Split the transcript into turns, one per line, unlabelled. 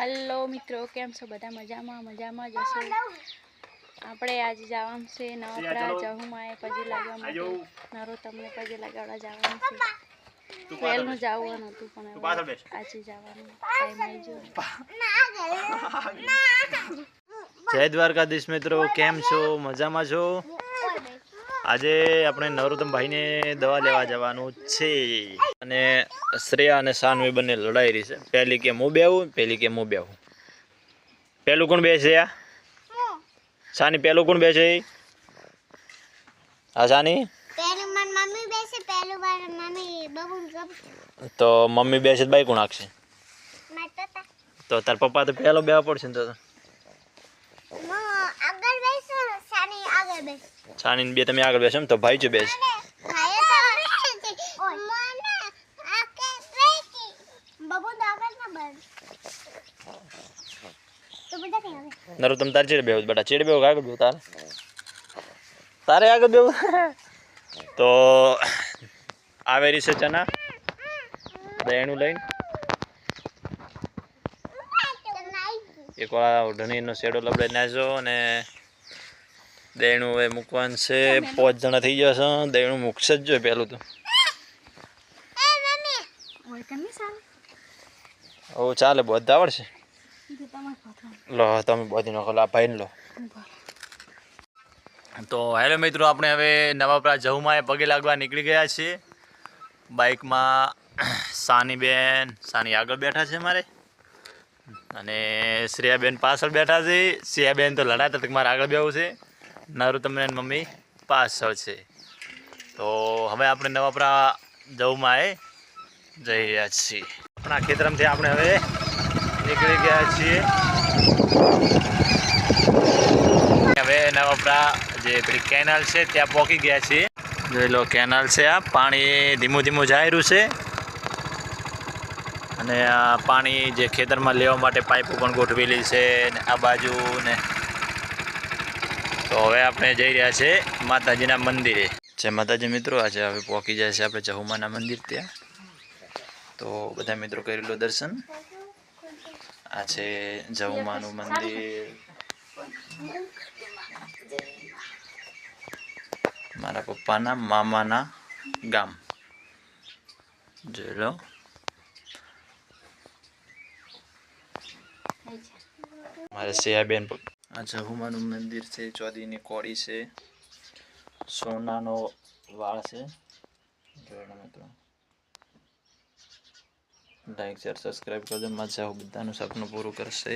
Hello મિત્રો કેમ છો? બધા મજામાં? મજામાં જશો આપણે આજે જવાનું છે નવરા જહુમાં પજી લાગવા માટે. નરો તમને પજી લગાવવા જવાનું છે. પહેલું જવાનું હતું પણ આજે જવાનું. ટાઈમ આવી ગયો.
જય દ્વારકાધીશ મિત્રો કેમ છો? મજામાં છો? આજે આપણે નવરોત્તમભાઈને દવા લેવા જવાનું છે. અને શ્રેયા અને સાનવી બંને લડાઈ રહી છે. પહેલી કે હું બેવું પહેલી કે હું બેવું પહેલું કોણ બે છે સાની પહેલું કોણ બે છે હા સાની? તો મમ્મી બેસે બાઈ કોણ આખશે
તો
તાર પપ્પા તો પહેલો બેવા પડશે ને તો.
આગળ બેસો. સાની
બે તમે આગળ બેસો એમ તો ભાઈ જો બેસ.
ભાઈ તો મને આકે બેસી. બબુન તો આગળ ના બન. તો બધા કઈ આવે?
ચેડે બેવું બેટા. ચેડે બેવું આગળ બેવું તારે? તારે આગળ બેવું તો આવેરી છે ચના. દયણું લઈને. એક વાર શેડો લબડે નાજો અને દયણું હવે મૂકવાનું છે. પાંચ જણા થઈ જશે દેણું મૂકશે જ જોઈએ પહેલું તો. ઓ ચાલે બધા આવડશે? લો તમે બધી નાખો લા ભાઈને લો. તો હેલો મિત્રો આપણે હવે નવાપરા જહુમાં પગે લાગવા નીકળી ગયા છીએ. બાઇકમાં સાની બેન સાની આગળ બેઠા છે મારે. અને શ્રેયાબેન પાછળ બેઠા છે. શ્રેયાબેન તો લડાતા તક મારે આગળ બેવું છે. નારું તમને મમ્મી પાછળ છે. તો હવે આપણે નવાપરા જવમાં જઈ રહ્યા છીએ. આપણા ખેતરમથી આપણે હવે નીકળી ગયા છીએ. હવે નવાપરા જે પેલી કેનાલ છે ત્યાં પહોંચી ગયા છીએ. જોઈ લો કેનાલ છે આ, પાણી ધીમું ધીમું જાય છે. અને આ પાણી જે ખેતરમાં લેવા માટે પાઇપો પણ ગોઠવેલી છે ને આ બાજુ ને આપણે જઈ રહ્યા છે માતાજીના મંદિરે. જે માતાજી મિત્રો આજે હવે પહોંચી જાય છે આપણે જહુમાના મંદિર ત્યાં. તો બધા મિત્રો કરી લો દર્શન. આ છે જહુમાનું મંદિર. મારા પપ્પાના મામાના ગામ. જોઈ લો. મારે સિયાબેન આ જહુમાનું મંદિર છે, ચોદીની કોળી છે, સોનાનો વાળ છે. જોડો મિત્રો. લાઈક શેર સબસ્ક્રાઈબ કરજો. મજા બધાનું. સપનું પૂરું કરશે.